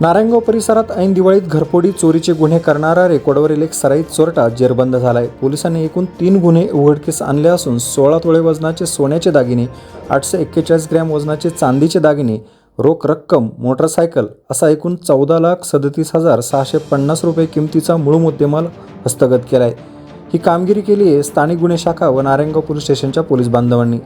नारायणगाव परिसरात ऐन दिवाळीत घरफोडी चोरीचे गुन्हे करणारा रेकॉर्डवरील एक सराईत चोरटा जेरबंद झालाय. पोलिसांनी एकूण तीन गुन्हे उघडकीस आणले असून सोळा तोळे वजनाचे सोन्याचे दागिने आठशे एक्केचाळीस ग्रॅम वजनाचे चांदीचे दागिने रोख रक्कम मोटरसायकल असा एकूण चौदा लाख सदतीस हजार सहाशे पन्नास रुपये किमतीचा मूळ मुद्देमाल हस्तगत केलाय. ही कामगिरी केली आहे स्थानिक गुन्हे शाखा व नारायणगाव पोलीस स्टेशनच्या पोलीस बांधवांनी.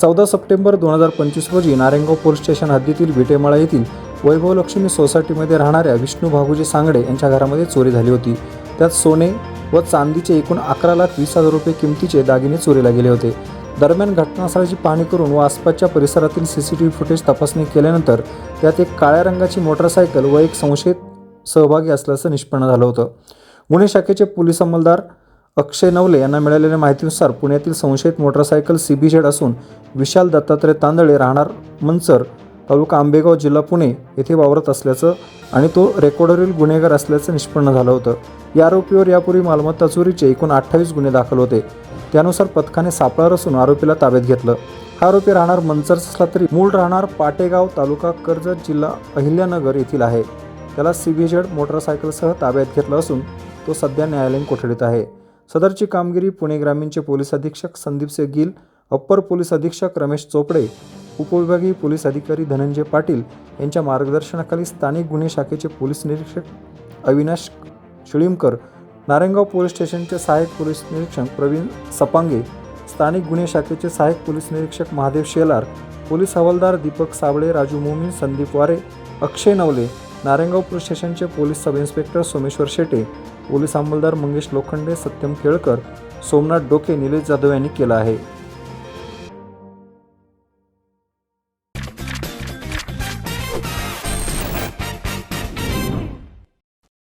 चौदा सप्टेंबर दोन हजार पंचवीस रोजी नारायणगाव पोलीस स्टेशन हद्दीतील विटेमाळा येथील वैभव लक्ष्मी सोसायटीमध्ये राहणाऱ्या विष्णू भागुजी सांगडे यांच्या घरामध्ये चोरी झाली होती. त्यात सोने व चांदीचे एकूण अकरा लाख वीस हजार रुपये किमतीचे दागिने चोरीला गेले होते. दरम्यान घटनास्थळाची पाहणी करून व आसपासच्या परिसरातील C C T V footage तपासणी केल्यानंतर त्यात एक काळ्या रंगाची मोटरसायकल व एक संशयित सहभागी असल्याचं निष्पन्न झालं होतं. गुन्हे शाखेचे पोलीस अंमलदार अक्षय नवले यांना मिळालेल्या माहितीनुसार पुण्यातील संशयित मोटरसायकल सी बी झेड असून विशाल दत्तात्रय तांदळे राहणार मंचर तालुका आंबेगाव जिल्हा पुणे येथे वावरत असल्याचं आणि तो रेकॉर्डवरील गुन्हेगार असल्याचं निष्पन्न झालं होतं. या आरोपीवर यापूर्वी मालमत्ता चोरीचे एकूण अठ्ठावीस गुन्हे दाखल होते. त्यानुसार पथकाने सापळा रचून आरोपीला ताब्यात घेतलं. हा आरोपी राहणार मनसर असला तरी मूळ राहणार पाटेगाव तालुका कर्जत जिल्हा अहिल्यानगर येथील आहे. त्याला सी बी मोटरसायकलसह ताब्यात घेतलं असून तो सध्या न्यायालयीन कोठडीत आहे. सदरची कामगिरी पुणे ग्रामीणचे पोलीस अधीक्षक संदीपसे गिल अप्पर पोलीस अधीक्षक रमेश चोपडे उपविभागीय पोलीस अधिकारी धनंजय पाटील यांच्या मार्गदर्शनाखाली स्थानिक गुन्हे शाखेचे पोलीस निरीक्षक अविनाश शिळीमकर नारायणगाव पोलीस स्टेशनचे सहाय्यक पोलीस निरीक्षक प्रवीण सपांगे स्थानिक गुन्हे शाखेचे सहाय्यक पोलीस निरीक्षक महादेव शेलार पोलीस हवालदार दीपक साबळे राजू मोमीन संदीप वारे अक्षय नवले नारायणगाव पोलीस स्टेशनचे police sub inspector Someshwar Shete police अंमलदार Mangesh Lokhande Satyam Kelkar Somnath Doke Nilesh Jadhav यांनी केलं आहे.